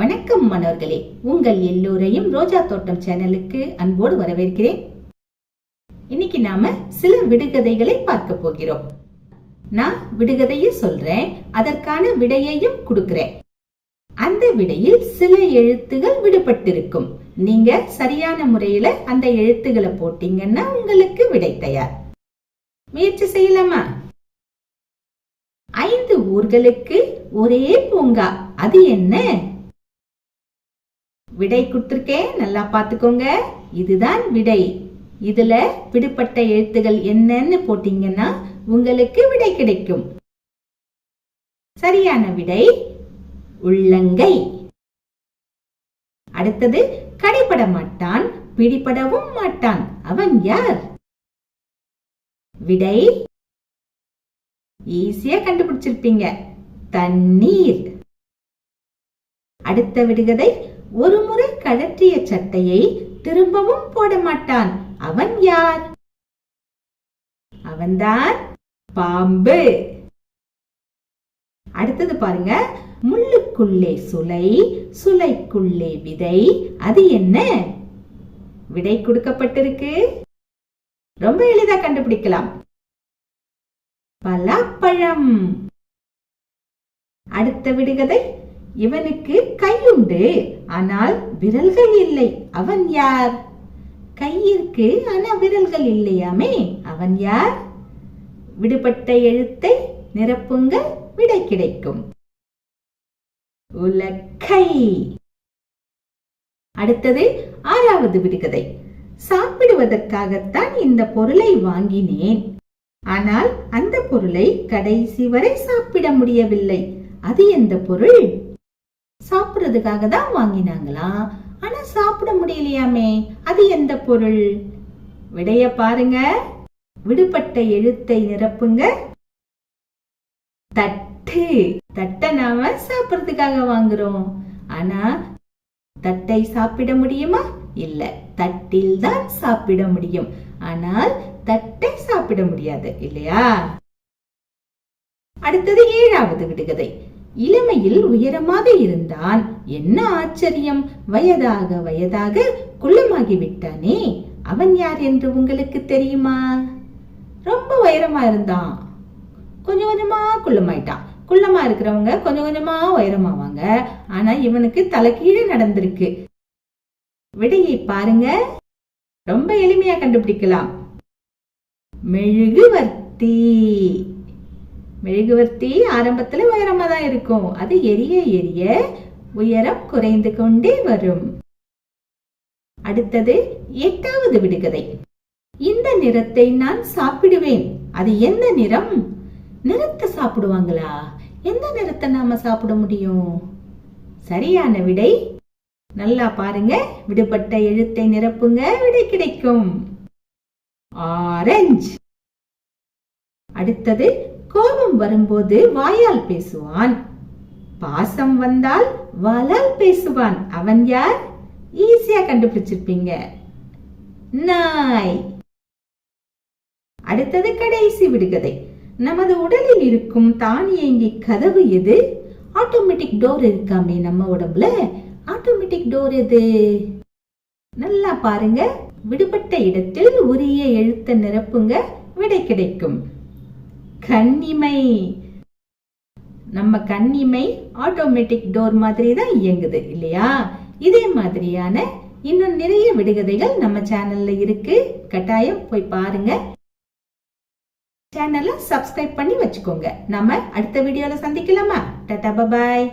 வணக்கம் மனோர்களே. உங்கள் எல்லோரையும் ரோஜா தோட்டம் சேனலுக்கு அன்போடு வரவேற்கிறேன். இன்னைக்கு நாம சில விடுகதைகளை பார்க்க போகிறோம். நான் விடுகதையை சொல்றேன் அதற்கான விடையையும் கொடுக்கிறேன். அந்த விடையில் சில எழுத்துகள் விடுபட்டிருக்கும். நீங்க சரியான முறையில அந்த எழுத்துக்களை போட்டீங்கன்னா உங்களுக்கு விடை தயார். முயற்சி செய்யலாமா? ஐந்து ஊர்களுக்கு ஒரே பூங்கா அது என்ன? விடை கொடுத்துருக்கேன் நல்லா பார்த்துக்கோங்க. இதுதான் விடை. இதுல விடுபட்ட எழுத்துகள் என்னன்னு போட்டீங்கன்னா உங்களுக்கு விடை கிடைக்கும். சரியான விடை உள்ளங்கை. அடுத்தது கடைபட மாட்டான் பிடிபடவும் மாட்டான். அவன் யார்? விடை. ஈஸியா கண்டுபிடிச்சிருப்பீங்க. தண்ணீர். அடுத்த விடுகதை ஒரு முறை கழற்றிய சட்டையை திரும்பவும் போட மாட்டான். அவன் யார்? அவன்தான் பாம்பு. அடுத்தது பாருங்க. முள்ளுக்குள்ளே சுலை சுலைக்குள்ளே விதை. அது என்ன? விடை கொடுக்கப்பட்டிருக்கு. ரொம்ப எளிதா கண்டுபிடிக்கலாம். பலாப்பழம். அடுத்த விடுகதை இவனுக்கு கையுண்டு ஆனால் விரல்கள் இல்லை. அவன் யார்? கையிற்கு இருக்கு ஆனா விரல்கள் இல்லையாமே? அவன் யார்? விடுபட்ட எழுத்தை நிரப்புங்க விடை கிடைக்கும். உலக்கை. அடுத்தது ஆறாவது விடுகதை. சாப்பிடுவதற்காகத்தான் இந்த பொருளை வாங்கினேன். ஆனால் அந்த பொருளை கடைசி வரை சாப்பிட முடியவில்லை. அது எந்த பொருள்? சாப்பிடுறதுக்காக தான் வாங்கினாங்களாம் ஆனா சாப்பிட முடியலையாமே. அது எந்த பொருள்? விடைய பாருங்க. விடுபட்ட எழுத்தை நிரப்புங்க. தட்டு. தட்டை நாம சாப்பிடுறதுக்காக வாங்குறோம். ஆனா தட்டை சாப்பிட முடியுமா? இல்ல தட்டில் தான் சாப்பிட முடியும். ஆனால் தட்டை சாப்பிட முடியாது இல்லையா? அடுத்தது ஏழாவது விடுகதை. இளமையில் உயரமாக இருந்தான். என்ன ஆச்சரியம்? வயதாக வயதாக குள்ளமாகி விட்டானே அவன் யார் என்று உங்களுக்கு தெரியுமா? ரொம்ப உயரமா இருந்தான். கொஞ்சம் கொஞ்சமா குள்ளமாயிட்டான். குள்ளமா இருக்கிறவங்க கொஞ்சம் கொஞ்சமா உயரமாவாங்க. ஆனா இவனுக்கு தலைகீழே நடந்திருக்கு. விடையை பாருங்க. ரொம்ப எளிமையா கண்டுபிடிக்கலாம். மெழுகுவர்த்தி. மெழுகுவர்த்தி ஆரம்பத்துல உயரமா தான் இருக்கும். அது எரிய எரிய உயரம் குறைந்து கொண்டே வரும். அடுத்தது எட்டாவது விடுகதை. இந்த நிறத்தை நான் சாப்பிடுவேன். அது எந்த நிறம்? நிறத்தை சாப்பிடுவாங்களா? எந்த நிறத்தை நாம சாப்பிட முடியும்? சரியான விடை. நல்லா பாருங்க. விடுபட்ட எழுத்தை நிரப்புங்க. விடை கிடைக்கும். ஆரஞ்சு. அடுத்தது கோபம் வரும்போது வாயால் பேசுவான். பாசம் வந்தால் வாளால் பேசுவான். அவன் யார்? ஈஸியா கண்டுபிடிச்சிருப்பீங்க. நாய் அடுத்தது கடைசி விடுகதை. நமது உடலில் இருக்கும் தானியங்கி கதவு எது? ஆட்டோமேட்டிக் டோர் இருக்காமே நம்ம உடம்புல. ஆட்டோமேட்டிக் டோர் எது? நல்லா பாருங்க. விடுபட்ட இடத்தில் உரிய எழுத்த நிரப்புங்க. விடை கிடைக்கும். கண்ணிமை. நம்ம கண்ணிமை ஆட்டோமேட்டிக் டோர் மாதிரி தான் இயங்குது இல்லையா? இதே மாதிரியான இன்னும் நிறைய விடுகதைகள் நம்ம சேனல்ல இருக்கு. கட்டாயம் போய் பாருங்க. சேனலை சப்ஸ்கிரைப் பண்ணி வச்சுக்கோங்க. நம்ம அடுத்த வீடியோல சந்திக்கலாமா? டாடா பபாய்